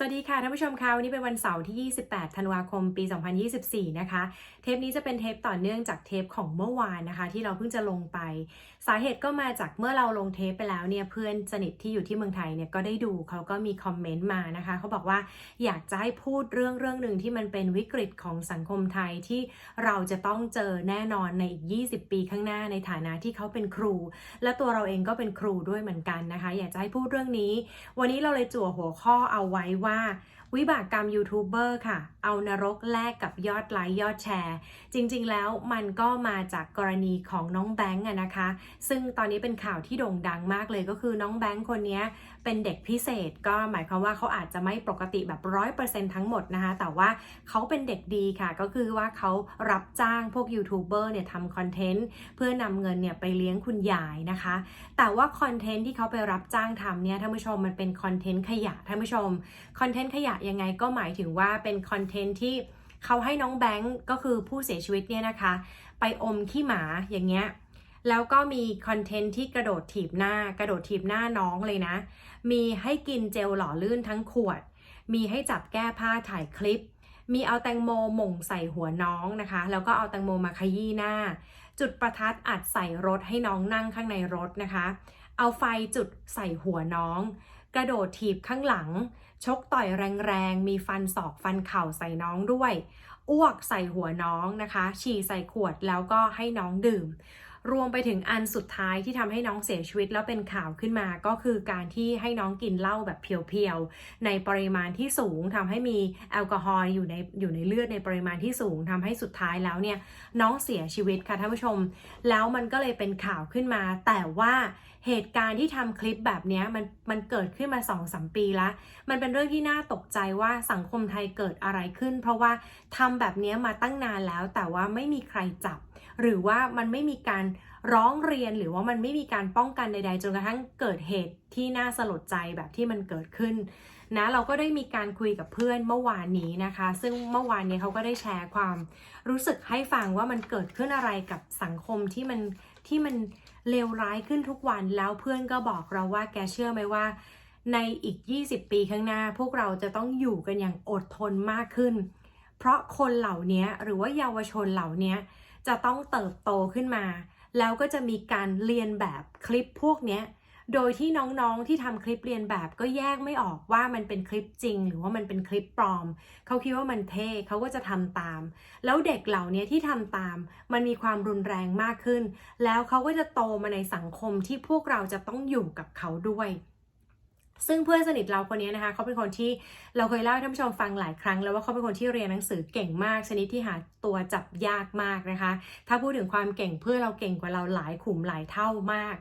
สวัสดีค่ะท่านผู้ชมคะวันนี้เป็นวันเสาร์ที่ 28 ธันวาคม ปี 2024 นะคะ เทปนี้จะเป็นเทปต่อเนื่องจากเทปของเมื่อวานนะคะ ที่เราเพิ่งจะลงไป สาเหตุก็มาจากเมื่อเราลงเทปไปแล้วเนี่ยเพื่อนสนิทที่อยู่ที่เมืองไทยเนี่ยก็ได้ดูเขาก็มีคอมเมนต์มานะคะ เขาบอกว่าอยากจะให้พูดเรื่องเรื่องหนึ่งที่มันเป็นวิกฤตของสังคมไทยที่เราจะต้องเจอแน่นอนในอีก 20 ปีข้างหน้าในฐานะที่เขาเป็นครู และตัวเราเองก็เป็นครูด้วยเหมือนกันนะคะ อยากจะให้พูดเรื่องนี้ วันนี้เราเลยจั่วหัวข้อเอาไว้ว่าวิบากกรรมยูทูบเบอร์ค่ะ เอานรกแลกกับยอดไลค์ยอดแชร์ จริงๆ แล้วมันก็มาจากกรณีของน้องแบงค์อะนะคะ ซึ่งตอนนี้เป็นข่าวที่โด่งดังมากเลยก็คือน้องแบงค์คนนี้ เป็นเด็กพิเศษ ก็หมายความว่าเขาอาจจะไม่ปกติแบบร้อยเปอร์เซ็นต์ทั้งหมดนะคะ แต่ว่าเขาเป็นเด็กดีค่ะ ก็คือว่าเขารับจ้างพวกยูทูบเบอร์เนี่ยทำคอนเทนต์เพื่อนำเงินเนี่ยไปเลี้ยงคุณยายนะคะ แต่ว่าคอนเทนต์ที่เขาไปรับจ้างทำเนี่ยท่านผู้ชมมันเป็นคอนเทนต์ขยะท่านผู้ชมคอนเทนต์ขยะยังไงก็หมายถึงว่าเป็นคอนเทนต์ที่เขาให้น้องแบงก์ก็คือผู้เสียชีวิตเนี่ยนะคะ ไปอมขี้หมาอย่างเงี้ย แล้วก็มีคอนเทนต์ที่กระโดดถีบหน้ากระโดดถีบหน้าน้องเลยนะ มีให้กินเจลหล่อลื่นทั้งขวด มีให้จับแก้ผ้าถ่ายคลิป มีเอาแตงโมหม่งใส่หัวน้องนะคะ แล้วก็เอาแตงโมมาขยี้หน้า จุดประทัดอัดใส่รถให้น้องนั่งข้างในรถนะคะ เอาไฟจุดใส่หัวน้อง กระโดดถีบข้างหลัง ชกต่อยแรงๆ มีฟันศอกฟันเข่าใส่น้องด้วย อ้วกใส่หัวน้องนะคะ ฉี่ใส่ขวดแล้วก็ให้น้องดื่ม รวมไปถึงอันสุดท้ายที่ทำให้น้องเสียชีวิตแล้วเป็นข่าวขึ้นมา ก็คือการที่ให้น้องกินเหล้าแบบเพียวๆ ในปริมาณที่สูงทำให้มีแอลกอฮอล์อยู่ในอยู่ในเลือดในปริมาณที่สูงทำให้สุดท้ายแล้วเนี่ยน้องเสียชีวิตค่ะท่านผู้ชม แล้วมันก็เลยเป็นข่าวขึ้นมา แต่ว่าเหตุการณ์ที่ทำคลิปแบบนี้มันมันเกิดขึ้นมา2อสปีละ มันเป็นเรื่องที่น่าตกใจว่าสังคมไทยเกิดอะไรขึ้น เพราะว่าทำแบบนี้มาตั้งนานแล้วแต่ว่าไม่มีใครจับ หรือว่ามันไม่มีการ ร้องเรียนหรือว่ามันไม่มีการป้องกันใด ๆ จนกระทั่งเกิดเหตุที่น่าสลดใจแบบที่มันเกิดขึ้นนะเราก็ได้มีการคุยกับเพื่อนเมื่อวานนี้นะคะ ซึ่งเมื่อวานนี้เขาก็ได้แชร์ความรู้สึกให้ฟังว่ามันเกิดขึ้นอะไรกับสังคมที่มันที่มันเลวร้ายขึ้นทุกวันแล้วเพื่อนก็บอกเราว่าแกเชื่อไหมว่า ในอีก 20 ปีข้างหน้า พวกเราจะต้องอยู่กันอย่างอดทนมากขึ้น เพราะคนเหล่านี้หรือว่าเยาวชนเหล่านี้จะต้องเติบโตขึ้นมา แล้วก็จะมีการเรียนแบบคลิปพวกนี้โดยที่น้องๆที่ทำคลิปเรียนแบบก็แยกไม่ออกว่ามันเป็นคลิปจริง หรือว่ามันเป็นคลิปปลอม เขาคิดว่ามันเท่เขาก็จะทำตาม แล้วเด็กเหล่านี้ที่ทำตาม มันมีความรุนแรงมากขึ้น แล้วเขาก็จะโตมาในสังคมที่พวกเราจะต้องอยู่กับเขาด้วย ซึ่งเพื่อนสนิทเราคนนี้นะคะเขาเป็นคนที่เราเคยเล่าให้ท่านผู้ชมฟังหลายครั้ง แล้วว่าเขาเป็นคนที่เรียนหนังสือเก่งมาก ชนิดที่หาตัวจับยากมากนะคะ ถ้าพูดถึงความเก่งเพื่อนเราเก่งกว่าเราหลายขุมหลายเท่ามาก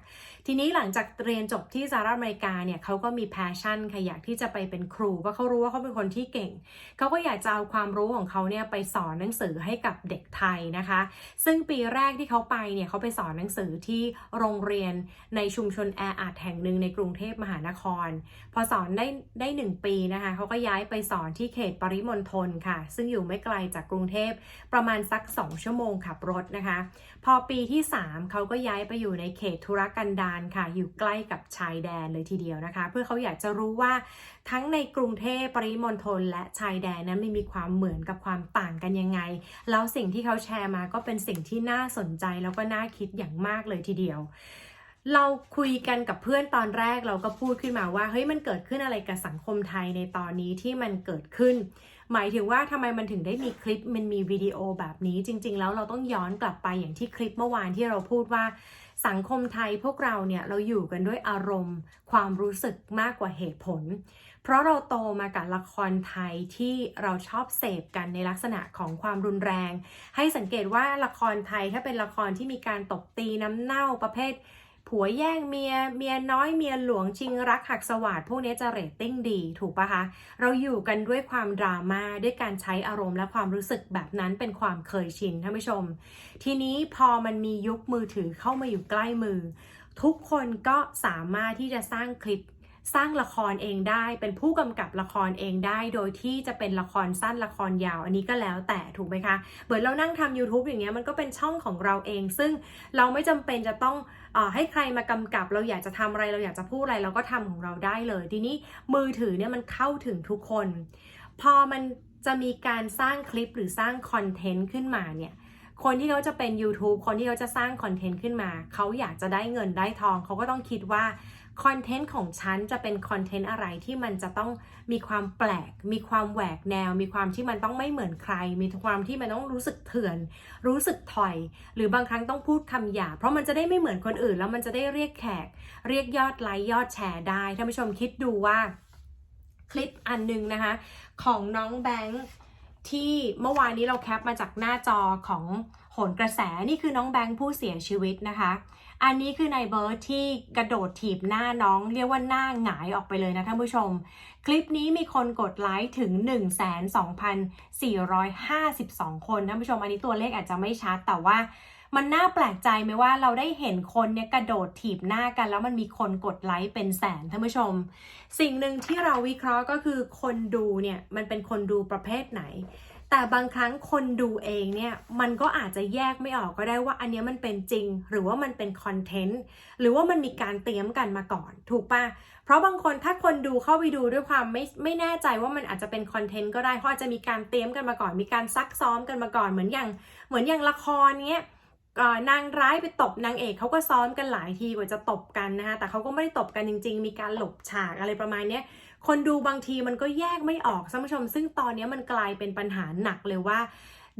ทีนี้หลังจากเรียนจบที่สหรัฐอเมริกาเนี่ยเขาก็มีแพชชั่นค่ะอยากที่จะไปเป็นครูเพราะเขารู้ว่าเขาเป็นคนที่เก่งเขาก็อยากจะเอาความรู้ของเขาเนี่ยไปสอนหนังสือให้กับเด็กไทยนะคะ ซึ่งปีแรกที่เขาไปเนี่ยเขาไปสอนหนังสือที่โรงเรียนในชุมชนแออัดแห่งหนึ่งในกรุงเทพมหานครพอสอนได้ได้หนึ่งปีนะคะเขาก็ย้ายไปสอนที่เขตปริมณฑลค่ะ ซึ่งอยู่ไม่ไกลจากกรุงเทพประมาณสัก 2 ชั่วโมงขับรถนะคะ พอปีที่ 3 เขาก็ย้ายไปอยู่ในเขตธุรกันดารค่ะ อยู่ใกล้กับชายแดนเลยทีเดียวนะคะ เพื่อเขาอยากจะรู้ว่าทั้งในกรุงเทพปริมณฑลและชายแดนนั้นมันมีความเหมือนกับความต่างกันยังไง แล้วสิ่งที่เขาแชร์มาก็เป็นสิ่งที่น่าสนใจแล้วก็น่าคิดอย่างมากเลยทีเดียว เราคุยกันกับเพื่อนตอนแรกเราก็พูดขึ้นมาว่าเฮ้ยมันเกิดขึ้นอะไรกับสังคมไทยในตอนนี้ที่มันเกิดขึ้น หมายถึงว่าทำไมมันถึงได้มีคลิปมันมีวิดีโอแบบนี้จริง ๆ แล้วเราต้องย้อนกลับไปอย่างที่คลิปเมื่อวานที่เราพูดว่า สังคมไทยพวกเราเนี่ยเราอยู่กันด้วยอารมณ์ ความรู้สึกมากกว่าเหตุผล เพราะเราโตมากับละครไทยที่เราชอบเสพกันในลักษณะของความรุนแรง ให้สังเกตว่าละครไทยถ้าเป็นละครที่มีการตบตีน้ำเน่าประเภท ผัวแย่งเมีย เมียน้อยเมียหลวงชิงรักหักสวัสดพวกนี้จะเรตติ้งดีถูกปะคะ เราอยู่กันด้วยความดราม่าด้วยการใช้อารมณ์และความรู้สึกแบบนั้นเป็นความเคยชินท่านผู้ชม ทีนี้พอมันมียุคมือถือเข้ามาอยู่ใกล้มือ ทุกคนก็สามารถที่จะสร้างคลิปสร้างละครเองได้เป็นผู้กำกับละครเองได้ โดยที่จะเป็นละครสั้นละครยาว อันนี้ก็แล้วแต่ถูกไหมคะเหมือนเรานั่งทำ YouTube อย่างเงี้ยมันก็เป็นช่องของเราเอง ซึ่งเราไม่จำเป็นจะต้อง ให้ใครมากำกับเราอยากจะทำอะไรเราอยากจะพูดอะไรเราก็ทำของเราได้เลย ทีนี้มือถือเนี่ยมันเข้าถึงทุกคน พอมันจะมีการสร้างคลิปหรือสร้างคอนเทนต์ขึ้นมาเนี่ย คนที่เขาจะเป็น YouTube คนที่เขาจะสร้างคอนเทนต์ขึ้นมา เขาอยากจะได้เงินได้ทอง เขาก็ต้องคิดว่าคอนเทนต์ของฉันจะเป็นคอนเทนต์อะไรที่มันจะต้องมีความแปลก มีความแหวกแนว มีความที่มันต้องไม่เหมือนใคร มีความที่มันต้องรู้สึกเถื่อน รู้สึกถอย หรือบางครั้งต้องพูดคำหยาบ เพราะมันจะได้ไม่เหมือนคนอื่น แล้วมันจะได้เรียกแขก เรียกยอดไลค์ยอดแชร์ได้ท่านผู้ชมคิดดูว่า คลิปอันหนึงนะคะ ของน้องแบงค์ ที่เมื่อวานนี้เราแคปมาจากหน้าจอของโหนกระแสนี่คือน้องแบงค์ผู้เสียชีวิตนะคะ อันนี้คือนายเบิร์ตที่กระโดดถีบหน้าน้อง เรียกว่าหน้าหงายออกไปเลยนะท่านผู้ชม คลิปนี้มีคนกดไลค์ถึง 1,2,452 คนท่านผู้ชมอันนี้ตัวเลขอาจจะไม่ชัดแต่ว่า มันน่าแปลกใจไหมว่าเราได้เห็นคนเนี่ยกระโดดถีบหน้ากัน แล้วมันมีคนกดไลค์เป็นแสนท่านผู้ชม สิ่งหนึ่งที่เราวิเคราะห์ก็คือคนดูเนี่ยมันเป็นคนดูประเภทไหน แต่บางครั้งคนดูเองเนี่ยมันก็อาจจะแยกไม่ออกก็ได้ว่าอันนี้มันเป็นจริง หรือว่ามันเป็นคอนเทนต์หรือว่ามันมีการเตรียมกันมาก่อน ถูกปะเพราะบางคนถ้าคนดูเข้าไปดูด้วยความไม่ไม่แน่ใจว่ามันอาจจะเป็นคอนเทนต์ก็ได้เพราะอาจจะมีการเตรียมกันมาก่อน มีการซักซ้อมกันมาก่อนเหมือนอย่างเหมือนอย่างละครเนี้ย นางร้ายไปตบนางเอกเขาก็ซ้อมกันหลายทีกว่าจะตบกันนะคะแต่เขาก็ไม่ได้ตบกันจริง ๆ มีการหลบฉากอะไรประมาณนี้คนดูบางทีมันก็แยกไม่ออกท่านผู้ชม ซึ่งตอนนี้มันกลายเป็นปัญหาหนักเลยว่า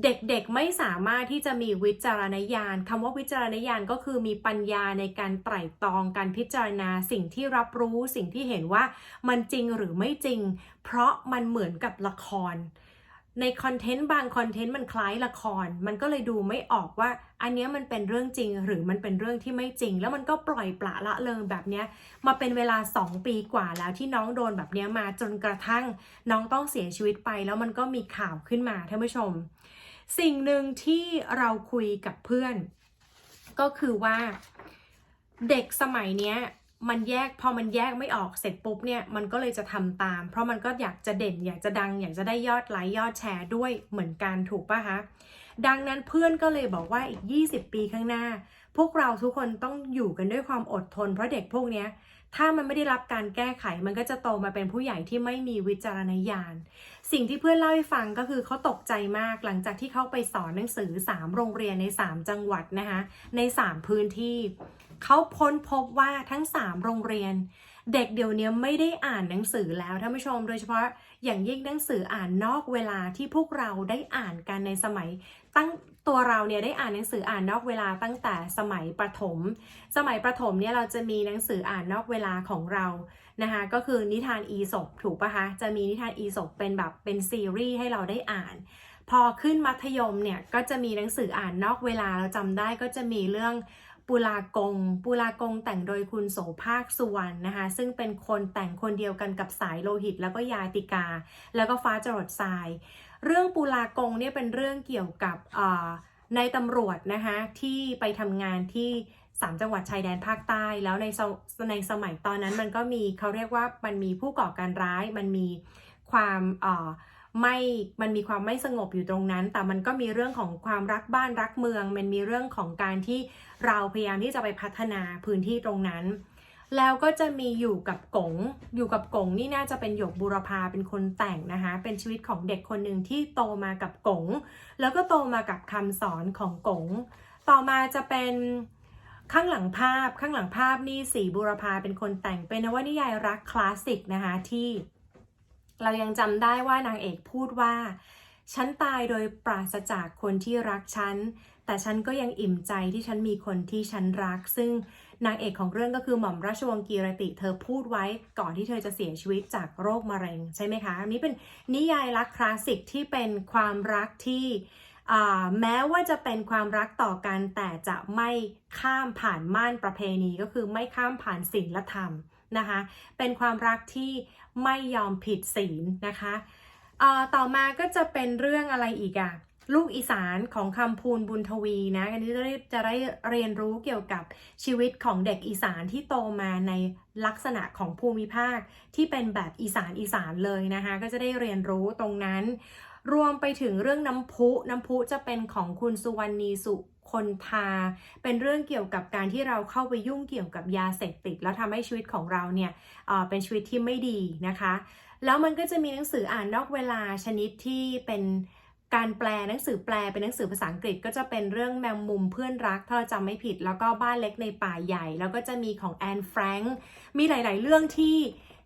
เด็กๆไม่สามารถที่จะมีวิจารณญาณคำว่าวิจารณญาณก็คือมีปัญญาในการไตร่ตรองการพิจารณาสิ่งที่รับรู้สิ่งที่เห็นว่ามันจริงหรือไม่จริง เพราะมันเหมือนกับละคร ในคอนเทนต์บางคอนเทนต์มันคล้ายละคร มันก็เลยดูไม่ออกว่า อันนี้มันเป็นเรื่องจริงหรือมันเป็นเรื่องที่ไม่จริง แล้วมันก็ปล่อยปละละเลยแบบนี้มาเป็นเวลา 2 ปีกว่าแล้วที่น้องโดนแบบนี้มาจนกระทั่ง น้องต้องเสียชีวิตไป แล้วมันก็มีข่าวขึ้นมาท่านผู้ชม สิ่งหนึ่งที่เราคุยกับเพื่อน ก็คือว่าเด็กสมัยเนี้ย มันแยกพอมันแยกไม่ออกเสร็จปุ๊บเนี่ยมันก็เลยจะทำตาม เพราะมันก็อยากจะเด่นอยากจะดัง อยากจะได้ยอดไลค์ยอดแชร์ด้วยเหมือนกันถูกปะคะดังนั้นเพื่อนก็เลยบอกว่าอีก 20 ปีข้างหน้า พวกเราทุกคนต้องอยู่กันด้วยความอดทน เพราะเด็กพวกเนี้ยถ้ามันไม่ได้รับการแก้ไข มันก็จะโตมาเป็นผู้ใหญ่ที่ไม่มีวิจารณญาณ สิ่งที่เพื่อนเล่าให้ฟังก็คือเขาตกใจมากหลังจากที่เขาไปสอนหนังสือ 3 โรงเรียนใน 3 จังหวัดนะคะใน 3 พื้นที่ เขาพ้นพบว่าทั้ง 3 โรงเรียน เด็กเดี๋ยวนี้ไม่ได้อ่านหนังสือแล้วท่านผู้ชม โดยเฉพาะอย่างยิ่งหนังสืออ่านนอกเวลาที่พวกเราได้อ่านกันในสมัย ตั้งตัวเราเนี่ยได้อ่านหนังสืออ่านนอกเวลาตั้งแต่สมัยประถม สมัยประถมเนี่ยเราจะมีหนังสืออ่านนอกเวลาของเรานะคะก็คือนิทานอีสปถูกปะคะจะมีนิทานอีสปเป็นแบบเป็นซีรีส์ให้เราได้อ่าน พอขึ้นมัธยมเนี่ยก็จะมีหนังสืออ่านนอกเวลาเราจำได้ก็จะมีเรื่อง ปุลากง ปุลากงแต่งโดยคุณโสภาคสุวรรณนะคะ ซึ่งเป็นคนแต่งคนเดียวกันกับสายโลหิต แล้วก็ยาติกา แล้วก็ฟ้าจรดทราย เรื่องปุลากงเนี่ยเป็นเรื่องเกี่ยวกับในตำรวจนะคะที่ไปทำงานที่สามจังหวัดชายแดนภาคใต้ แล้วในในสมัยตอนนั้นมันก็มีเขาเรียกว่ามันมีผู้ก่อการร้ายมันมีความเอ่อ ไม่มันมีความไม่สงบอยู่ตรงนั้น แต่มันก็มีเรื่องของความรักบ้านรักเมือง มันมีเรื่องของการที่เราพยายามที่จะไปพัฒนาพื้นที่ตรงนั้น แล้วก็จะมีอยู่กับกงอยู่กับกงนี่น่าจะเป็นหยกบุรพาเป็นคนแต่งนะคะ เป็นชีวิตของเด็กคนหนึ่งที่โตมากับกงแล้วก็โตมากับคำสอนของกงต่อมาจะเป็นข้างหลังภาพข้างหลังภาพนี่สีบุรพาเป็นคนแต่งเป็นนวนิยายรักคลาสสิกนะคะที่ เรายังจำได้ว่านางเอกพูดว่า ฉันตายโดยปราศจากคนที่รักฉัน แต่ฉันก็ยังอิ่มใจที่ฉันมีคนที่ฉันรัก ซึ่งนางเอกของเรื่องก็คือหม่อมราชวงศ์กีรติ เธอพูดไว้ก่อนที่เธอจะเสียชีวิตจากโรคมะเร็งใช่ไหมคะ อันนี้เป็นนิยายรักคลาสสิกที่เป็นความรักที่แม้ว่าจะเป็นความรักต่อกันแต่จะไม่ข้ามผ่านม่านประเพณีก็คือไม่ข้ามผ่านศีลธรรม นะคะ เป็นความรักที่ไม่ยอมผิดศีลนะคะต่อมาก็จะเป็นเรื่องอะไรอีกอะลูกอีสานของคำพูนบุญทวีนะกันที่จะได้จะได้เรียนรู้เกี่ยวกับชีวิตของเด็กอีสานที่โตมาในลักษณะของภูมิภาคที่เป็นแบบอีสานอีสานเลยนะคะ ก็จะได้เรียนรู้ตรงนั้น รวมไปถึงเรื่องน้ำพุน้ำพุจะเป็นของคุณสุวรรณีสุ คนทาเป็นเรื่องเกี่ยวกับการที่เราเข้าไปยุ่งเกี่ยวกับยาเสพติด แล้วทำให้ชีวิตของเราเนี่ยเป็นชีวิตที่ไม่ดีนะคะ แล้วมันก็จะมีหนังสืออ่านนอกเวลาชนิดที่เป็นการแปลหนังสือแปลเป็นหนังสือภาษาอังกฤษก็จะเป็นเรื่องแมงมุมเพื่อนรักถ้าเราจำไม่ผิด แล้วก็บ้านเล็กในป่าใหญ่ แล้วก็จะมีของแอนแฟรงค์มีหลาย ๆ เรื่องที่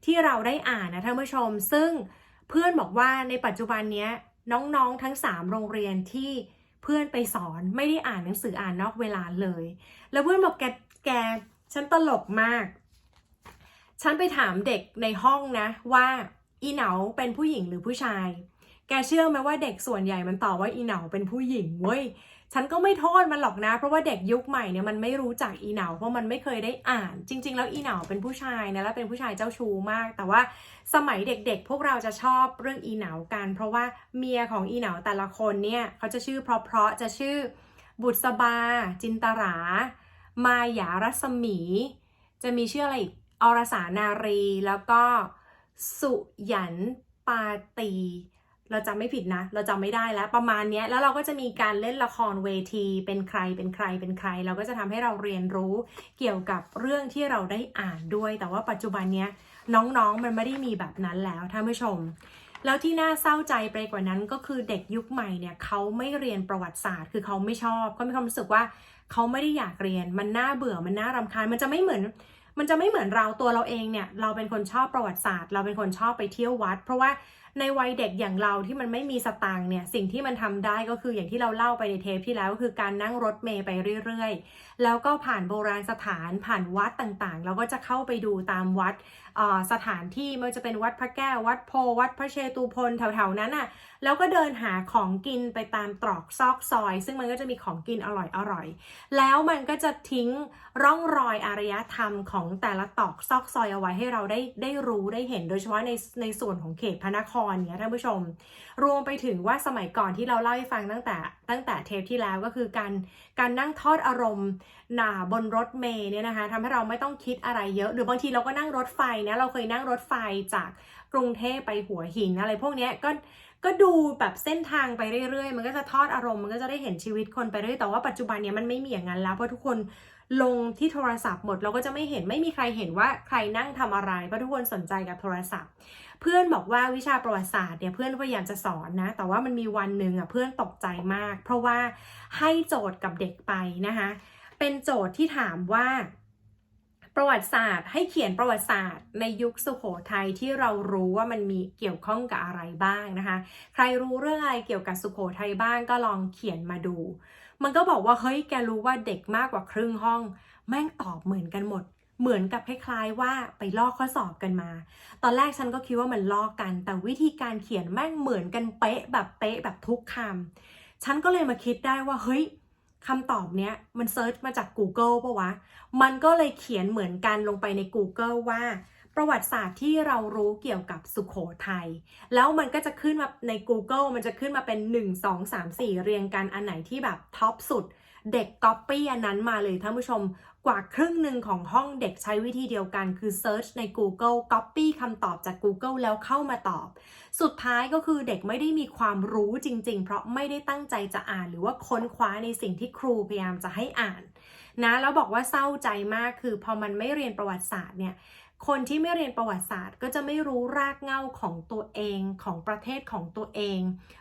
ที่เราได้อ่านนะท่านผู้ชม ซึ่งเพื่อนบอกว่าในปัจจุบันนี้น้อง ๆ ทั้ง 3 โรงเรียนที่ เพื่อนไปสอนไม่ได้อ่านหนังสืออ่านนอกเวลาเลย แล้วเพื่อนบอกแกแกฉันตลกมาก ฉันไปถามเด็กในห้องนะ ว่าอีเหนาเป็นผู้หญิงหรือผู้ชาย แกเชื่อไหมว่าเด็กส่วนใหญ่มันตอบว่าอีเหนาเป็นผู้หญิงเว้ย ฉันก็ไม่โทษมันหรอกนะ เพราะว่าเด็กยุคใหม่เนี่ยมันไม่รู้จักอีเหนาเพราะมันไม่เคยได้อ่าน จริง ๆ แล้วอีเหนาเป็นผู้ชายนะและเป็นผู้ชายเจ้าชู้มาก แต่ว่าสมัยเด็กๆ พวกเราจะชอบเรื่องอีเหนากัน เพราะว่าเมียของอีเหนาแต่ละคนเนี่ยเขาจะชื่อเพราะๆจะชื่อบุษบา จินตรา มายารัศมี จะมีชื่ออะไรอีกอรสานารีแล้วก็สุยันปาตี เราจำไม่ผิดนะ เราจำไม่ได้แล้วประมาณนี้แล้วเราก็จะมีการเล่นละครเวที เป็นใครเป็นใครเป็นใคร เราก็จะทำให้เราเรียนรู้เกี่ยวกับเรื่องที่เราได้อ่านด้วย แต่ว่าปัจจุบันเนี้ยน้องๆมันไม่ได้มีแบบนั้นแล้วท่านผู้ชม แล้วที่น่าเศร้าใจไปกว่านั้นก็คือเด็กยุคใหม่เนี่ยเขาไม่เรียนประวัติศาสตร์ คือเขาไม่ชอบเขามีความรู้สึกว่าเขาไม่ได้อยากเรียน มันน่าเบื่อมันน่ารำคาญมันจะไม่เหมือนมันจะไม่เหมือนเราตัวเราเองเนี่ย เราเป็นคนชอบประวัติศาสตร์ เราเป็นคนชอบไปเที่ยววัด เพราะว่า ในวัยเด็กอย่างเราที่มันไม่มีสตางค์เนี่ยสิ่งที่มันทำได้ก็คืออย่างที่เราเล่าไปในเทปที่แล้วก็คือการนั่งรถเมย์ไปเรื่อยๆ แล้วก็ผ่านโบราณสถานผ่านวัดต่างๆ เราก็จะเข้าไปดูตามวัดสถานที่ไม่ว่าจะเป็นวัดพระแก้ว วัดโพ วัดพระเชตุพนแถวๆนั้นอะ แล้วก็เดินหาของกินไปตามตรอกซอกซอย ซึ่งมันก็จะมีของกินอร่อยๆแล้วมันก็จะทิ้งร่องรอยอารยธรรมของแต่ละตรอกซอกซอยเอาไว้ให้เราได้ได้รู้ได้เห็น โดยเฉพาะในในส่วนของเขตพระนครเนี่ยท่านผู้ชม รวมไปถึงว่าสมัยก่อนที่เราเล่าให้ฟังตั้งแต่ ตั้งแต่เทปที่แล้วก็คือการการนั่งทอดอารมณ์หนาบนรถเมย์เนี่ยนะคะทำให้เราไม่ต้องคิดอะไรเยอะ หรือบางทีเราก็นั่งรถไฟนะเราเคยนั่งรถไฟจากกรุงเทพไปหัวหินอะไรพวกนี้ก็ก็ดูแบบเส้นทางไปเรื่อยๆ มันก็จะทอดอารมณ์มันก็จะได้เห็นชีวิตคนไปเรื่อยแต่ว่าปัจจุบันเนี้ยมันไม่มีอย่างนั้นแล้วเพราะทุกคน ลงที่โทรศัพท์หมดเราก็จะไม่เห็นไม่มีใครเห็นว่าใครนั่งทำอะไรเพราะทุกคนสนใจกับโทรศัพท์ เพื่อนบอกว่าวิชาประวัติศาสตร์เนี่ยเพื่อนพยายามจะสอนนะ แต่ว่ามันมีวันหนึ่งอะเพื่อนตกใจมาก เพราะว่าให้โจทย์กับเด็กไปนะคะเป็นโจทย์ที่ถามว่า ประวัติศาสตร์ ให้เขียนประวัติศาสตร์ ในยุคสุโขทัยที่เรารู้ว่ามันมีเกี่ยวข้องกับอะไรบ้างนะคะ ใครรู้เรื่องอะไรเกี่ยวกับสุโขทัยบ้างก็ลองเขียนมาดู มันก็บอกว่าเฮ้ยแกรู้ว่าเด็กมากกว่าครึ่งห้อง แม่งตอบเหมือนกันหมดเหมือนกับคล้ายๆว่าไปลอกข้อสอบกันมา ตอนแรกฉันก็คิดว่ามันลอกกัน แต่วิธีการเขียนแม่งเหมือนกันเป๊ะแบบเป๊ะแบบทุกคำ ฉันก็เลยมาคิดได้ว่าเฮ้ย คำตอบเนี้ยมันเซิร์ชมาจาก Google ปะวะ มันก็เลยเขียนเหมือนกันลงไปใน Google ว่า ประวัติศาสตร์ที่เรารู้เกี่ยวกับสุขโขทัย แล้วมันก็จะขึ้นมาใน Google มันจะขึ้นมาเป็น 1 2 3 4 เรียงกันอันไหนที่แบบท็อปสุด เด็กก๊อปปี้อันนั้นมาเลยท่านผู้ชม กว่าครึ่งหนึ่งของห้องเด็กใช้วิธีเดียวกันคือ Search ใน Google Copy คำตอบจาก Google แล้วเข้ามาตอบ สุดท้ายก็คือเด็กไม่ได้มีความรู้จริง ๆ เพราะไม่ได้ตั้งใจจะอ่าน หรือว่าค้นคว้าในสิ่งที่ครูพยายามจะให้อ่านนะแล้วบอกว่าเศร้าใจมากคือพอมันไม่เรียนประวัติศาสตร์เนี่ย คนที่ไม่เรียนประวัติศาสตร์ ก็จะไม่รู้รากเหง้าของตัวเองของประเทศของตัวเอง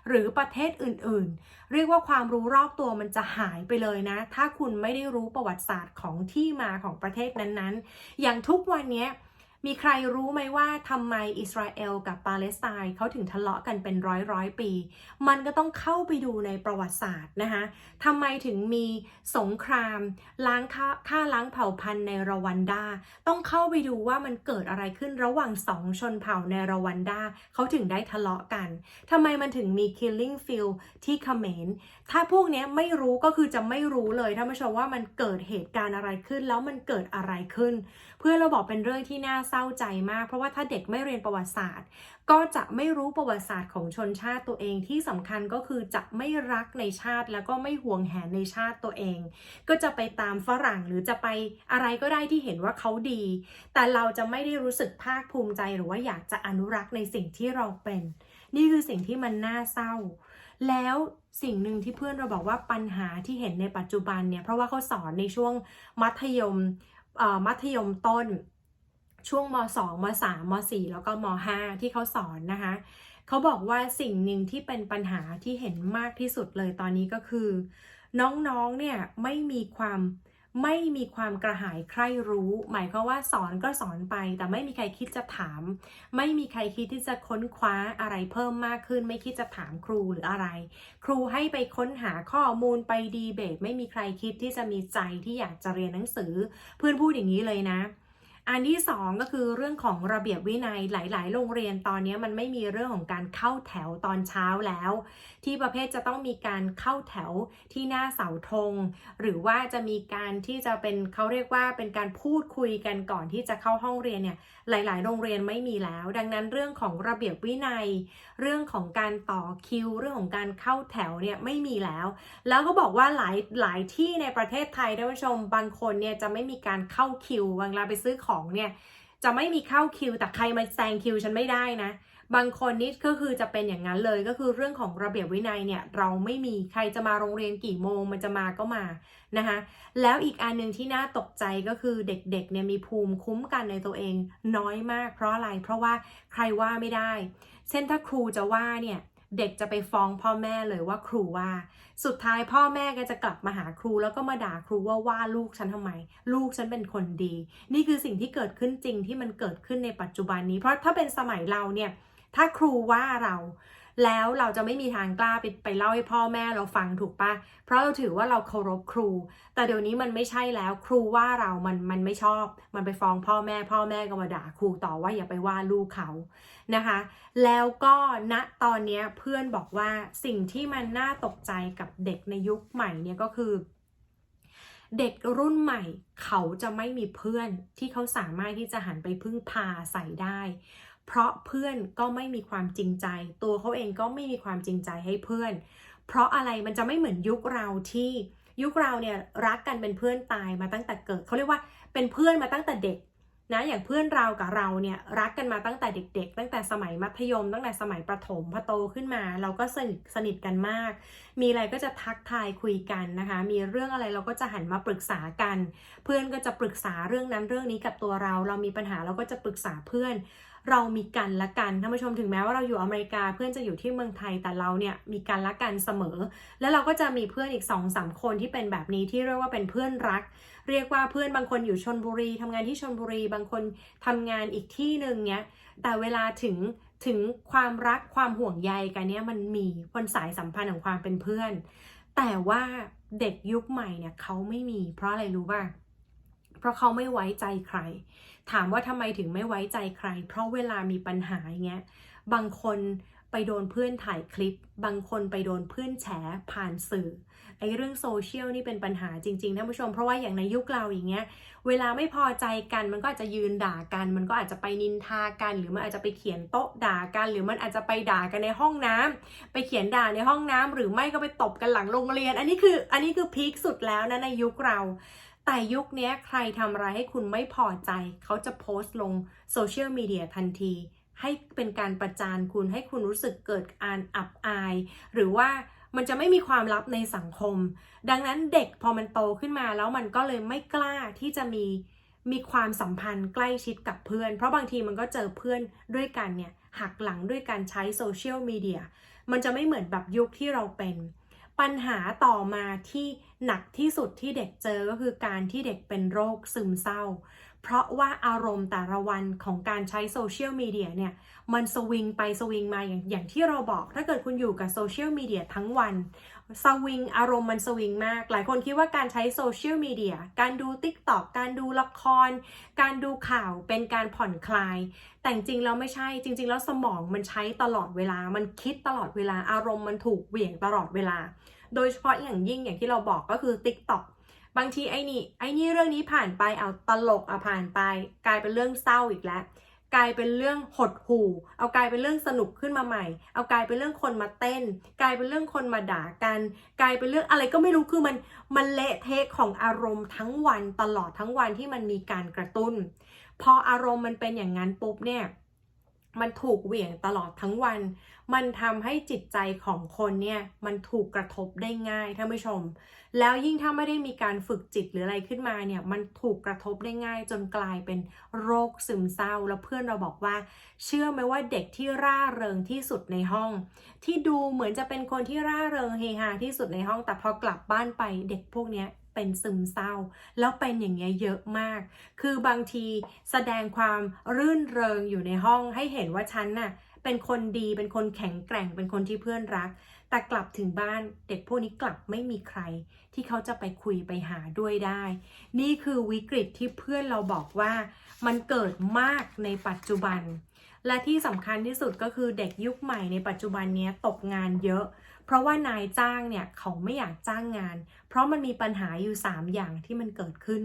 หรือประเทศอื่นๆ เรียกว่าความรู้รอบตัวมันจะหายไปเลยนะ ถ้าคุณไม่ได้รู้ประวัติศาสตร์ของที่มาของประเทศนั้นๆ อย่างทุกวันนี้ มีใครรู้ไหมว่าทำไมอิสราเอลกับปาเลสไตน์เขาถึงทะเลาะกันเป็นร้อยร้อยปี มันก็ต้องเข้าไปดูในประวัติศาสตร์นะคะทำไมถึงมีสงคราม ล้างฆ่าฆ่าล้างเผ่าพันธุ์ในรวันดา ต้องเข้าไปดูว่ามันเกิดอะไรขึ้นระหว่างสองชนเผ่าในรวันดาเขาถึงได้ทะเลาะกันทำไมมันถึงมี killing field ที่เขมร ถ้าพวกนี้ไม่รู้ก็คือจะไม่รู้เลยท่านผู้ชมว่ามันเกิดเหตุการณ์อะไรขึ้นแล้วมันเกิดอะไรขึ้น เพื่อเราบอกเป็นเรื่องที่น่าเศร้าใจมาก เพราะว่าถ้าเด็กไม่เรียนประวัติศาสตร์ ก็จะไม่รู้ประวัติศาสตร์ของชนชาติตัวเองที่สำคัญก็คือจะไม่รักในชาติ แล้วก็ไม่ห่วงแหนในชาติตัวเอง ก็จะไปตามฝรั่งหรือจะไปอะไรก็ได้ที่เห็นว่าเขาดี แต่เราจะไม่ได้รู้สึกภาคภูมิใจหรือว่าอยากจะอนุรักษ์ในสิ่งที่เราเป็น นี่คือสิ่งที่มันน่าเศร้า แล้วสิ่งหนึ่งที่เพื่อนเราบอกว่าปัญหาที่เห็นในปัจจุบันเนี่ยเพราะว่าเขาสอนในช่วงมัธยม มัธยมต้น ช่วงม 2 ม 3 ม 4 แล้วก็ม 5 ที่เขาสอนนะคะเขาบอกว่าสิ่งหนึ่งที่เป็นปัญหาที่เห็นมากที่สุดเลยตอนนี้ก็คือ น้องๆเนี่ยไม่มีความ ไม่มีความกระหายใคร่รู้ หมายความว่าสอนก็สอนไป แต่ไม่มีใครคิดจะถาม ไม่มีใครคิดที่จะค้นคว้าอะไรเพิ่มมากขึ้น ไม่คิดจะถามครูหรืออะไร ครูให้ไปค้นหาข้อมูลไปดีเบต ไม่มีใครคิดที่จะมีใจที่อยากจะเรียนหนังสือ เพื่อนพูดอย่างนี้เลยนะ อันที่สองก็คือเรื่องของระเบียบวินัยหลาย ๆ โรงเรียนตอนนี้มันไม่มีเรื่องของการเข้าแถวตอนเช้าแล้ว ที่ประเภทจะต้องมีการเข้าแถวที่หน้าเสาธง หรือว่าจะมีการที่จะเป็นเขาเรียกว่าเป็นการพูดคุยกันก่อนที่จะเข้าห้องเรียนเนี่ยหลาย ๆ โรงเรียนไม่มีแล้ว ดังนั้นเรื่องของระเบียบวินัย เรื่องของการต่อคิว เรื่องของการเข้าแถวเนี่ยไม่มีแล้ว แล้วก็บอกว่าหลายหลายที่ในประเทศไทยท่านผู้ชมบางคนเนี่ยจะไม่มีการเข้าคิวเวลาไปซื้อของเนี่ยจะไม่มีเข้าคิวแต่ใครมาแซงคิวฉันไม่ได้นะ บางคนนี่ก็คือจะเป็นอย่างนั้นเลยก็คือเรื่องของระเบียบวินัยเนี่ยเราไม่มีใครจะมาโรงเรียนกี่โมงมันจะมาก็มานะคะแล้วอีกอันหนึ่งที่น่าตกใจก็คือเด็กๆเนี่ยมีภูมิคุ้มกันในตัวเองน้อยมากเพราะอะไร เพราะว่าใครว่าไม่ได้ เช่นถ้าครูจะว่าเนี่ย เด็กจะไปฟ้องพ่อแม่เลยว่าครูว่า สุดท้ายพ่อแม่ก็จะกลับมาหาครู แล้วก็มาด่าครูว่าว่าลูกฉันทำไม ลูกฉันเป็นคนดี นี่คือสิ่งที่เกิดขึ้นจริงที่มันเกิดขึ้นในปัจจุบันนี้ เพราะถ้าเป็นสมัยเราเนี่ย ถ้าครูว่าเรา แล้วเราจะไม่มีทางกล้าไปไปเล่าให้พ่อแม่เราฟังถูกปะเพราะเราถือว่าเราเคารพครู แต่เดี๋ยวนี้มันไม่ใช่แล้วครูว่าเรามันมันไม่ชอบ มันไปฟ้องพ่อแม่ พ่อแม่ก็มาด่าครูต่อว่าอย่าไปว่าลูกเขานะคะ แล้วก็ณตอนนี้เพื่อนบอกว่าสิ่งที่มันน่าตกใจกับเด็กในยุคใหม่เนี่ยก็คือเด็กรุ่นใหม่เขาจะไม่มีเพื่อนที่เขาสามารถที่จะหันไปพึ่งพาใส่ได้ เพราะเพื่อนก็ไม่มีความจริงใจ ตัวเขาเองก็ไม่มีความจริงใจให้เพื่อน เพราะอะไรมันจะไม่เหมือนยุคเราที่ยุคเราเนี่ยรักกันเป็นเพื่อนตายมาตั้งแต่เกิดเขาเรียกว่าเป็นเพื่อนมาตั้งแต่เด็กนะอย่างเพื่อนเรากับเราเนี่ยรักกันมาตั้งแต่เด็ก ๆ ตั้งแต่สมัยมัธยม ตั้งแต่สมัยประถมพอโตขึ้นมา เราก็สนิทสนิทกันมาก มีอะไรก็จะทักทายคุยกันนะคะ มีเรื่องอะไรเราก็จะหันมาปรึกษากัน เพื่อนก็จะปรึกษาเรื่องนั้นเรื่องนี้กับตัวเรา เรามีปัญหาเราก็จะปรึกษาเพื่อน เรามีกันละกันท่านผู้ชมถึงแม้ว่าเราอยู่อเมริกาเพื่อนจะอยู่ที่เมืองไทยแต่เราเนี่ยมีกันละกันเสมอ แล้วเราก็จะมีเพื่อนอีก2อสาคนที่เป็นแบบนี้ที่เรียกว่าเป็นเพื่อนรัก เรียกว่าเพื่อนบางคนอยู่ชนบุรีทำงานที่ชนบุรี บางคนทำงานอีกที่หนึ่งเนี้ยแต่เวลาถึงถึงความรักความห่วงใยกันเนี้ยมันมีคนสายสัมพันธ์ของความเป็นเพื่อน แต่ว่าเด็กยุคใหม่เนี่ยเขาไม่มีเพราะอะไรรู้ป่ะเเพราะเขาไม่ไว้ใจใคร ถามว่าทำไมถึงไม่ไว้ใจใคร เพราะเวลามีปัญหาอย่างเงี้ยบางคนไปโดนเพื่อนถ่ายคลิป บางคนไปโดนเพื่อนแฉผ่านสื่อไอ้เรื่องโซเชียลนี่เป็นปัญหาจริงๆท่านผู้ชมเพราะว่าอย่างในยุคเราอย่างเงี้ยเวลาไม่พอใจกันมันก็อาจจะยืนด่ากัน มันก็อาจจะไปนินทากัน หรือมันอาจจะไปเขียนโต๊ะด่ากัน หรือมันอาจจะไปด่ากันในห้องน้ำไปเขียนด่าในห้องน้ำหรือไม่ก็ไปตบกันหลังโรงเรียน อันนี้คืออันนี้คือพีคสุดแล้วนะในยุคเรา แต่ยุคนี้ใครทำอะไรให้คุณไม่พอใจ เขาจะโพสต์ลงโซเชียลมีเดียทันที ให้เป็นการประจานคุณให้คุณรู้สึกเกิดอานอับอาย หรือว่ามันจะไม่มีความลับในสังคม ดังนั้นเด็กพอมันโตขึ้นมาแล้วมันก็เลยไม่กล้าที่จะมีมีความสัมพันธ์ใกล้ชิดกับเพื่อน เพราะบางทีมันก็เจอเพื่อนด้วยกันเนี่ยหักหลังด้วยการใช้โซเชียลมีเดียมันจะไม่เหมือนแบบยุคที่เราเป็น ปัญหาต่อมาที่หนักที่สุดที่เด็กเจอก็คือการที่เด็กเป็นโรคซึมเศร้า เพราะว่าอารมณ์แต่ละวันของการใช้โซเชียลมีเดียเนี่ยมันสวิงไปสวิงมาอย่างอย่างที่เราบอก ถ้าเกิดคุณอยู่กับโซเชียลมีเดียทั้งวัน สวิงอารมณ์มันสวิงมาก หลายคนคิดว่าการใช้โซเชียลมีเดียการดู t ิ k t o k การดูละคร การดูข่าวเป็นการผ่อนคลาย แต่จริงแล้วไม่ใช่จริง ๆ แล้วสมองมันใช้ตลอดเวลา มันคิดตลอดเวลาอารมณ์มันถูกเหวี่ยงตลอดเวลา โดยเฉพาะอย่างยิ่งอย่างที่เราบอกก็คือ TikTok บางทีไอ้นี่ไอ้นี่เรื่องนี้ผ่านไปเอาตลกอะผ่านไป กลายเป็นเรื่องเศร้าอีกแล้ว กลายเป็นเรื่องหดหู่ เอากลายเป็นเรื่องสนุกขึ้นมาใหม่ เอากลายเป็นเรื่องคนมาเต้น กลายเป็นเรื่องคนมาด่ากัน กลายเป็นเรื่องอะไรก็ไม่รู้คือมันมันเละเทะของอารมณ์ทั้งวันตลอดทั้งวันที่มันมีการกระตุ้น พออารมณ์มันเป็นอย่างนั้นปุ๊บเนี่ย มันถูกเหวี่ยงตลอดทั้งวัน มันทำให้จิตใจของคนเนี่ยมันถูกกระทบได้ง่ายท่านผู้ชม แล้วยิ่งถ้าไม่ได้มีการฝึกจิตหรืออะไรขึ้นมาเนี่ยมันถูกกระทบได้ง่าย จนกลายเป็นโรคซึมเศร้า แล้วเพื่อนเราบอกว่า เชื่อไหมว่าเด็กที่ร่าเริงที่สุดในห้อง ที่ดูเหมือนจะเป็นคนที่ร่าเริงเฮฮาที่สุดในห้อง แต่พอกลับบ้านไปเด็กพวกเนี้ย เป็นซึมเศร้า แล้วเป็นอย่างเงี้ยเยอะมาก คือบางทีแสดงความรื่นเริงอยู่ในห้องให้เห็นว่าฉันน่ะเป็นคนดีเป็นคนแข็งแกร่งเป็นคนที่เพื่อนรัก แต่กลับถึงบ้านเด็กพวกนี้กลับไม่มีใคร ที่เขาจะไปคุยไปหาด้วยได้ นี่คือวิกฤตที่เพื่อนเราบอกว่า มันเกิดมากในปัจจุบัน และที่สำคัญที่สุดก็คือเด็กยุคใหม่ในปัจจุบันนี้ตกงานเยอะ เพราะว่านายจ้างเนี่ยเขาไม่อยากจ้างงาน เพราะมันมีปัญหาอยู่ 3 อย่างที่มันเกิดขึ้น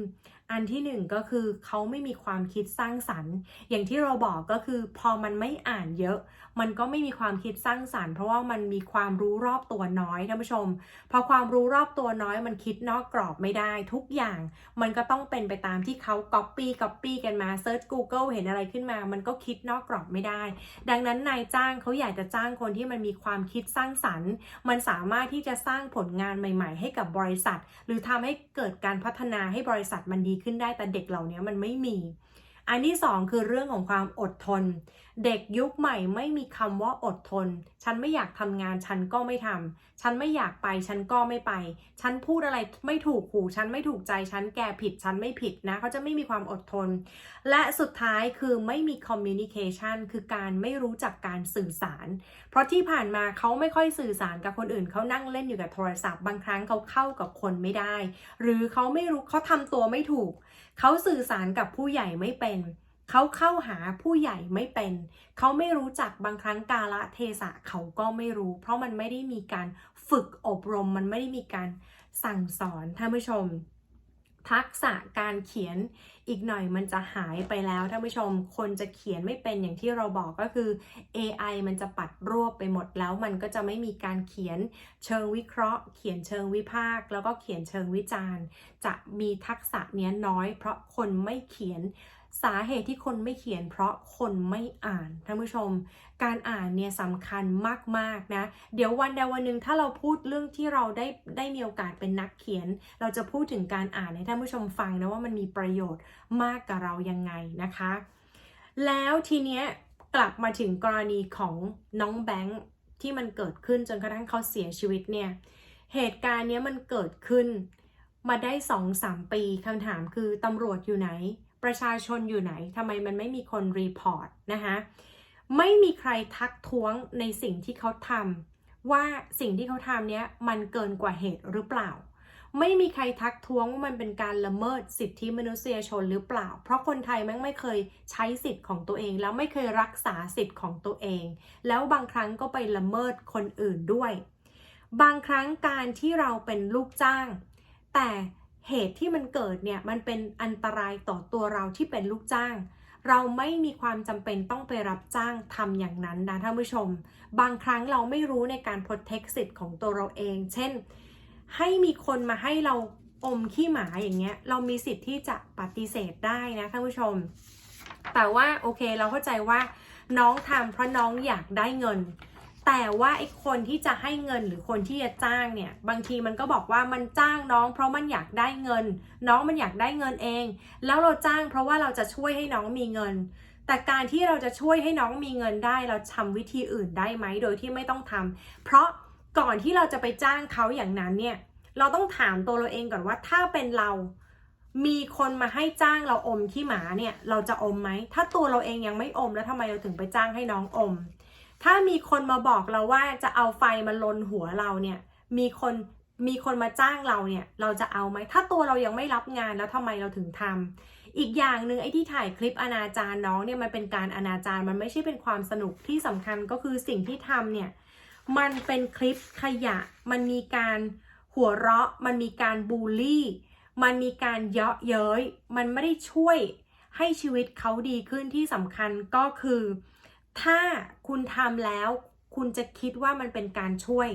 อันที่หนึ่งก็คือเขาไม่มีความคิดสร้างสรรค์ อย่างที่เราบอกก็คือพอมันไม่อ่านเยอะ มันก็ไม่มีความคิดสร้างสรรค์ เพราะว่ามันมีความรู้รอบตัวน้อยท่านผู้ชม พอความรู้รอบตัวน้อยมันคิดนอกกรอบไม่ได้ ทุกอย่าง มันก็ต้องเป็นไปตามที่เขา copy copy กันมาเซิร์ช Google เห็นอะไรขึ้นมา มันก็คิดนอกกรอบไม่ได้ ดังนั้นนายจ้างเขาอยากจะจ้างคนที่มันมีความคิดสร้างสรรค์ มันสามารถที่จะสร้างผลงานใหม่ ๆ ให้กับบริษัท หรือทำให้เกิดการพัฒนาให้บริษัทมันดีขึ้นได้แต่เด็กเหล่านี้มันไม่มีอันที่สองคือเรื่องของความอดทน เด็กยุคใหม่ไม่มีคำว่าอดทน ฉันไม่อยากทำงานฉันก็ไม่ทำ ฉันไม่อยากไปฉันก็ไม่ไป ฉันพูดอะไรไม่ถูกหูฉันไม่ถูกใจฉันแกผิดฉันไม่ผิดนะเขาจะไม่มีความอดทน และสุดท้ายคือไม่มี communication คือการไม่รู้จักการสื่อสาร เพราะที่ผ่านมาเขาไม่ค่อยสื่อสารกับคนอื่นเขานั่งเล่นอยู่กับโทรศัพท์ บางครั้งเขาเข้ากับคนไม่ได้ หรือเขาไม่รู้เขาทำตัวไม่ถูก เขาสื่อสารกับผู้ใหญ่ไม่เป็น เขาเข้าหาผู้ใหญ่ไม่เป็น เขาไม่รู้จักบางครั้งกาละเทศะเขาก็ไม่รู้ เพราะมันไม่ได้มีการฝึกอบรม มันไม่ได้มีการสั่งสอนท่านผู้ชม ทักษะการเขียนอีกหน่อยมันจะหายไปแล้วท่านผู้ชม คนจะเขียนไม่เป็นอย่างที่เราบอกก็คือ AI มันจะปัดรวบไปหมดแล้ว มันก็จะไม่มีการเขียนเชิงวิเคราะห์ เขียนเชิงวิพากษ์แล้วก็เขียนเชิงวิจารณ์ จะมีทักษะเนี้ยน้อย เพราะคนไม่เขียน สาเหตุที่คนไม่เขียนเพราะคนไม่อ่านท่านผู้ชม การอ่านเนี่ยสำคัญมากๆนะ เดี๋ยววันใดวันหนึ่งถ้าเราพูดเรื่องที่เราได้ได้มีโอกาสเป็นนักเขียน เราจะพูดถึงการอ่านให้ท่านผู้ชมฟังนะว่ามันมีประโยชน์มากกับเรายังไงนะคะ แล้วทีเนี้ยกลับมาถึงกรณีของน้องแบงค์ที่มันเกิดขึ้นจนกระทั่งเขาเสียชีวิตเนี่ยเหตุการณ์เนี้ยมันเกิดขึ้นมาได้สองสามปีคำถามคือตำรวจอยู่ไหน ประชาชนอยู่ไหนทำไมมันไม่มีคนรีพอร์ตนะคะไม่มีใครทักท้วงในสิ่งที่เขาทำว่าสิ่งที่เขาทำเนี้ยมันเกินกว่าเหตุหรือเปล่า ไม่มีใครทักท้วงว่ามันเป็นการละเมิดสิทธิมนุษยชนหรือเปล่า เพราะคนไทยแม่งไม่เคยใช้สิทธิ์ของตัวเอง แล้วไม่เคยรักษาสิทธิ์ของตัวเอง แล้วบางครั้งก็ไปละเมิดคนอื่นด้วย บางครั้งการที่เราเป็นลูกจ้าง แต่ เหตุที่มันเกิดเนี่ยมันเป็นอันตรายต่อตัวเราที่เป็นลูกจ้าง เราไม่มีความจำเป็นต้องไปรับจ้างทำอย่างนั้นนะท่านผู้ชม บางครั้งเราไม่รู้ในการ protect สิทธิ์ของตัวเราเอง เช่น ให้มีคนมาให้เราอมขี้หมาอย่างเงี้ย เรามีสิทธิ์ที่จะปฏิเสธได้นะท่านผู้ชม แต่ว่าโอเคเราเข้าใจว่าน้องทำเพราะน้องอยากได้เงิน แต่ว่าไอ้คนที่จะให้เงินหรือคนที่จะจ้างเนี่ย บางทีมันก็บอกว่ามันจ้างน้อง เพราะมันอยากได้เงิน น้องมันอยากได้เงินเอง แล้วเราจ้างเพราะว่าเราจะช่วยให้น้องมีเงิน แต่การที่เราจะช่วยให้น้องมีเงินได้ เราทำวิธีอื่นได้ไหมโดยที่ไม่ต้องทำเพราะก่อนที่เราจะไปจ้างเขาอย่างนั้นเนี่ยเราต้องถามตัวเราเองก่อนว่าถ้าเป็นเรา มีคนมาให้จ้างเราอมขี้หมาเนี่ย เราจะอมไหม ถ้าตัวเราเองยังไม่อมแล้วทำไมเราถึงไปจ้างให้น้องอม ถ้ามีคนมาบอกเราว่าจะเอาไฟมาลนหัวเราเนี่ย มีคนมีคนมาจ้างเราเนี่ย เราจะเอาไหม ถ้าตัวเรายังไม่รับงานแล้วทำไมเราถึงทำอีกอย่างหนึ่งไอ้ที่ถ่ายคลิปอนาจารน้องเนี่ยมันเป็นการอนาจารมันไม่ใช่เป็นความสนุกที่สำคัญก็คือสิ่งที่ทำเนี่ย มันเป็นคลิปขยะ มันมีการหัวเราะ มันมีการบูลลี่ มันมีการเยาะเย้ย มันไม่ได้ช่วยให้ชีวิตเขาดีขึ้นที่สำคัญก็คือ ถ้าคุณทำแล้ว คุณจะคิดว่ามันเป็นการช่วย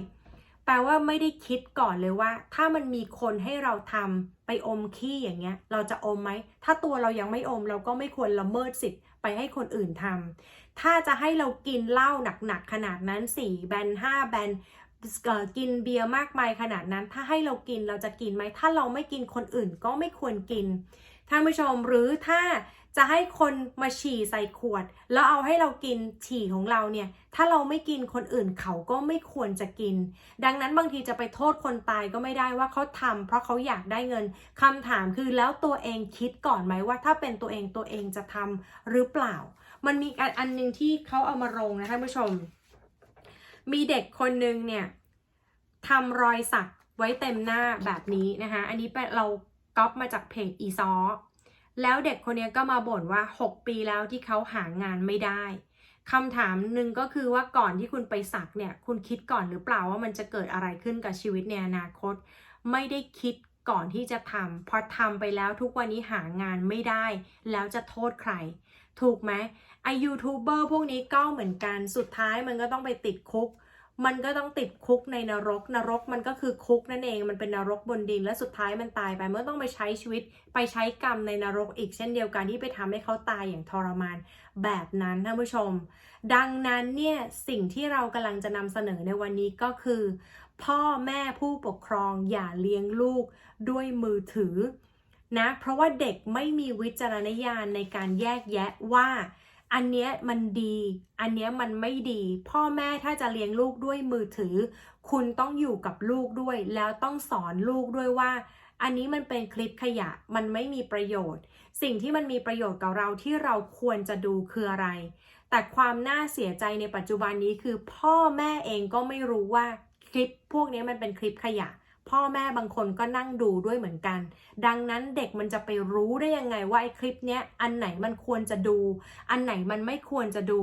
แปลว่าไม่ได้คิดก่อนเลยว่า ถ้ามันมีคนให้เราทำไปอมขี้อย่างเงี้ย เราจะอมไหม ถ้าตัวเรายังไม่อม เราก็ไม่ควรละเมิดสิทธิ์ไปให้คนอื่นทำถ้าจะให้เรากินเหล้าหนักๆขนาดนั้นสี่แบนห้าแบนกินเบียร์มากมายขนาดนั้น ถ้าให้เรากินเราจะกินไหม ถ้าเราไม่กินคนอื่นก็ไม่ควรกินท่านผู้ชมหรือถ้า จะให้คนมาฉี่ใส่ขวด แล้วเอาให้เรากินฉี่ของเราเนี่ย ถ้าเราไม่กินคนอื่นเขาก็ไม่ควรจะกิน ดังนั้นบางทีจะไปโทษคนตายก็ไม่ได้ว่าเขาทำเพราะเขาอยากได้เงินคำถามคือแล้วตัวเองคิดก่อนไหมว่า ถ้าเป็นตัวเองตัวเองจะทำหรือเปล่า มันมีอันอันหนึ่งที่เขาเอามาลงนะท่านผู้ชม มีเด็กคนหนึ่งเนี่ยทำรอยสักไว้เต็มหน้าแบบนี้นะคะ อันนี้เป็นเราก๊อปมาจากเพจอีซอ แล้วเด็กคนนี้ก็มาบ่นว่า 6 ปีแล้วที่เขาหางานไม่ได้คำถามหนึ่งก็คือว่าก่อนที่คุณไปสักเนี่ยคุณคิดก่อนหรือเปล่าว่ามันจะเกิดอะไรขึ้นกับชีวิตในอนาคต ไม่ได้คิดก่อนที่จะทำพอทำไปแล้วทุกวันนี้หางานไม่ได้ แล้วจะโทษใคร ถูกไหมไอยูทูบเบอร์พวกนี้ก็เหมือนกันสุดท้ายมันก็ต้องไปติดคุก มันก็ต้องติดคุกในนรก นรกมันก็คือคุกนั่นเอง มันเป็นนรกบนดินและสุดท้ายมันตายไป เมื่อต้องไปใช้ชีวิตไปใช้กรรมในนรกอีกเช่นเดียวกันที่ไปทำให้เขาตายอย่างทรมานแบบนั้นท่านผู้ชม ดังนั้นเนี่ยสิ่งที่เรากำลังจะนำเสนอในวันนี้ก็คือ พ่อแม่ผู้ปกครองอย่าเลี้ยงลูกด้วยมือถือนะเพราะว่าเด็กไม่มีวิจารณญาณในการแยกแยะว่า อันเนี้ยมันดี อันเนี้ยมันไม่ดี พ่อแม่ถ้าจะเลี้ยงลูกด้วยมือถือ คุณต้องอยู่กับลูกด้วย แล้วต้องสอนลูกด้วยว่า อันนี้มันเป็นคลิปขยะ มันไม่มีประโยชน์ สิ่งที่มันมีประโยชน์กับเราที่เราควรจะดูคืออะไร แต่ความน่าเสียใจในปัจจุบันนี้คือ พ่อแม่เองก็ไม่รู้ว่าคลิปพวกนี้มันเป็นคลิปขยะ พ่อแม่บางคนก็นั่งดูด้วยเหมือนกัน ดังนั้นเด็กมันจะไปรู้ได้ยังไงว่าไอ้คลิปเนี้ยอันไหนมันควรจะดู อันไหนมันไม่ควรจะดู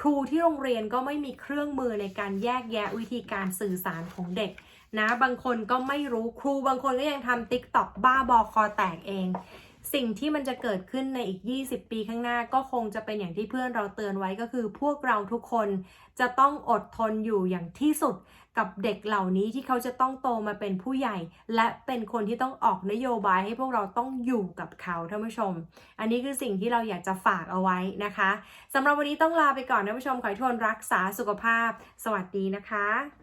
ครูที่โรงเรียนก็ไม่มีเครื่องมือในการแยกแยะวิธีการสื่อสารของเด็กนะ บางคนก็ไม่รู้ครูบางคนก็ยังทำติ๊กต็อกบ้าบอคอแตกเอง สิ่งที่มันจะเกิดขึ้นในอีก 20 ปีข้างหน้าก็คงจะเป็นอย่างที่เพื่อนเราเตือนไว้ก็คือ พวกเราทุกคนจะต้องอดทนอยู่อย่างที่สุดกับเด็กเหล่านี้ที่เขาจะต้องโตมาเป็นผู้ใหญ่ และเป็นคนที่ต้องออกนโยบายให้พวกเราต้องอยู่กับเขาท่านผู้ชม อันนี้คือสิ่งที่เราอยากจะฝากเอาไว้นะคะสำหรับวันนี้ต้องลาไปก่อนท่านผู้ชมขอให้ทุกคนรักษาสุขภาพ สวัสดีนะคะ